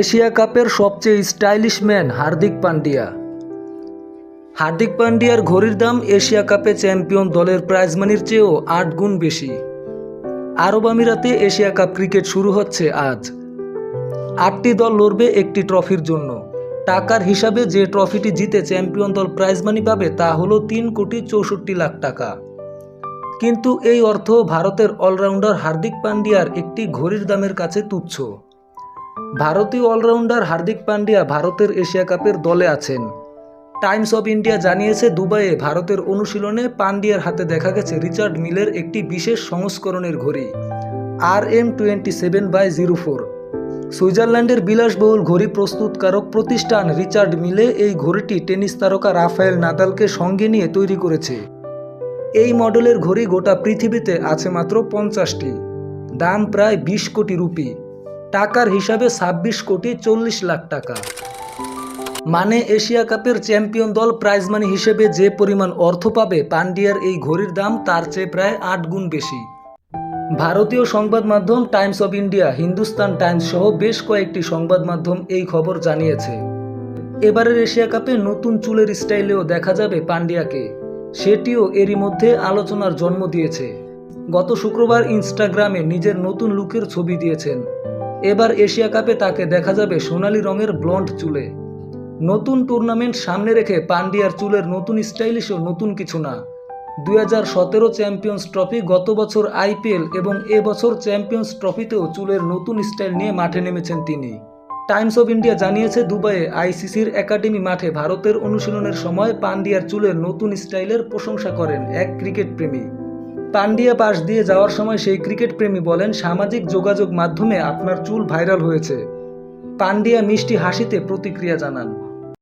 Asia কাপের সবচেয়ে stylish man Hardik Pandya. Hardik পান্ডিয়ার ঘড়ির দাম এশিয়া কাপে চ্যাম্পিয়ন দলের প্রাইজ মানির চেয়েও আট গুণ বেশি। আরব আমিরাতে এশিয়া কাপ ক্রিকেট শুরু হচ্ছে আজ। আটটি দল লড়বে একটি ট্রফির জন্য। টাকার হিসাবে যে ট্রফিটি জিতে চ্যাম্পিয়ন দল প্রাইজ মানি পাবে তা হলো তিন কোটি চৌষট্টি লাখ টাকা। কিন্তু এই অর্থ ভারতের অলরাউন্ডার হার্দিক পান্ডিয়ার একটি ঘড়ির দামের কাছে তুচ্ছ। ভারতীয় অলরাউন্ডার হার্দিক পান্ডিয়া ভারতের এশিয়া কাপের দলে আছেন। টাইমস অব ইন্ডিয়া জানিয়েছে, দুবাইয়ে ভারতের অনুশীলনে পান্ডিয়ার হাতে দেখা গেছে রিচার্ড মিলের একটি বিশেষ সংস্করণের ঘড়ি R M twenty seven by zero four. সুইজারল্যান্ডের বিলাসবহুল ঘড়ি প্রস্তুতকারক প্রতিষ্ঠান রিচার্ড মিলে এই ঘড়িটি টেনিস তারকা রাফায়েল নাদালকে সঙ্গে নিয়ে তৈরি করেছে। এই মডেলের ঘড়ি গোটা পৃথিবীতে আছে মাত্র পঞ্চাশটি, দাম প্রায় বিশ কোটি রুপি। টাকার হিসাবে ছাব্বিশ কোটি চল্লিশ লাখ টাকা। মানে এশিয়া কাপের চ্যাম্পিয়ন দল প্রাইজ মানি হিসেবে যে পরিমাণ অর্থ পাবে পান্ডিয়ার এই ঘড়ির দাম তার চেয়ে প্রায় আট গুণ বেশি। ভারতীয় সংবাদ মাধ্যম Times of India, Hindustan Times সহ বেশ কয়েকটি সংবাদ মাধ্যম এই খবর জানিয়েছে। এবারের এশিয়া কাপে নতুন চুলের স্টাইলেও দেখা যাবে পান্ডিয়াকে। সেটিও এরই মধ্যে আলোচনার জন্ম দিয়েছে। গত শুক্রবার ইনস্টাগ্রামে নিজের নতুন লুকের ছবি দিয়েছেন। এবার এশিয়া কাপে তাকে দেখা যাবে সোনালি রঙের ব্লন্ড চুলে। নতুন টুর্নামেন্ট সামনে রেখে পান্ডিয়ার চুলের নতুন স্টাইলিশও নতুন কিছু না। দুই হাজার সতেরো চ্যাম্পিয়ন্স ট্রফি গত বছর আইপিএল এবং এ বছর চ্যাম্পিয়ন্স ট্রফিতেও চুলের নতুন স্টাইল নিয়ে মাঠে নেমেছেন তিনি। টাইমস অফ ইন্ডিয়া জানিয়েছে, দুবাইয়ে আইসিসির একাডেমি মাঠে ভারতের অনুশীলনের সময় পান্ডিয়ার চুলের নতুন স্টাইলের প্রশংসা করেন এক ক্রিকেট প্রেমী পান্ডিয়া পাশ দিয়ে যাওয়ার সময় সেই ক্রিকেট প্রেমী বলেন, সামাজিক যোগাযোগ মাধ্যমে আপনার চুল ভাইরাল হয়েছে। পান্ডিয়া মিষ্টি হাসিতে প্রতিক্রিয়া জানান।